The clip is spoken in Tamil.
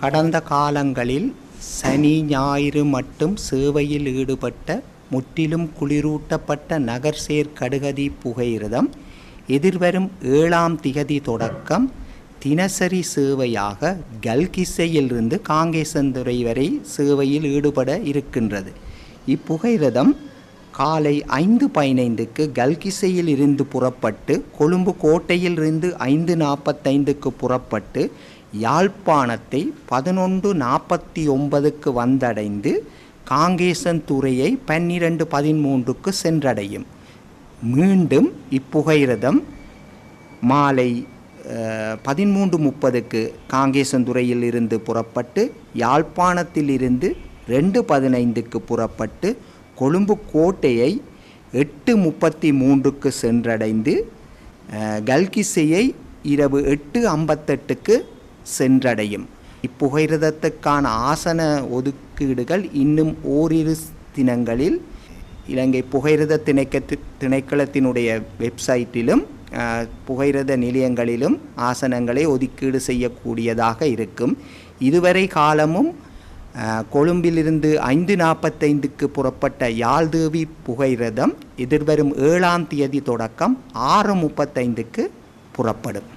கடந்த காலங்களில் சனி ஞாயிறு மட்டும் சேவையில் ஈடுபட்ட முற்றிலும் குளிரூட்டப்பட்ட நகர்சேர் கடுகதி புகையிரதம் எதிர்வரும் ஏழாம் திகதி தொடக்கம் தினசரி சேவையாக கல்கிசையிலிருந்து காங்கேசந்துறை வரை சேவையில் ஈடுபட இருக்கின்றது. இப்புகையிரதம் காலை ஐந்து பதினைந்துக்கு கல்கிசையில் இருந்து புறப்பட்டு கொழும்பு கோட்டையில் இருந்து ஐந்து நாற்பத்தைந்துக்கு புறப்பட்டு யாழ்ப்பாணத்தை பதினொன்று நாற்பத்தி ஒன்பதுக்கு வந்தடைந்து காங்கேசன்துறையை பன்னிரண்டு பதிமூன்றுக்கு சென்றடையும். மீண்டும் இப்புகையிரதம் மாலை பதிமூன்று முப்பதுக்கு காங்கேசந்துறையில் இருந்து புறப்பட்டு யாழ்ப்பாணத்தில் இருந்து ரெண்டு பதினைந்துக்கு புறப்பட்டு கொழும்பு கோட்டையை எட்டு முப்பத்தி மூன்றுக்கு சென்றடைந்து கல்கிசையை இரவு எட்டு ஐம்பத்தெட்டுக்கு சென்றடையும். இப்புகையிரதத்துக்கான ஆசன ஒதுக்கீடுகள் இன்னும் ஓரிரு தினங்களில் இலங்கை புகையிரத திணைக்க திணைக்களத்தினுடைய வெப்சைட்டிலும் புகைரத புகையிரத நிலையங்களிலும் ஆசனங்களை ஒதுக்கீடு செய்யக்கூடியதாக இருக்கும். இதுவரை காலமும் கொழும்பிலிருந்து ஐந்து நாற்பத்தைந்துக்கு புறப்பட்ட யாழ்தேவி புகைரதம் எதிர்வரும் ஏழாம் தேதி தொடக்கம் ஆறு முப்பத்தைந்துக்கு புறப்படும்.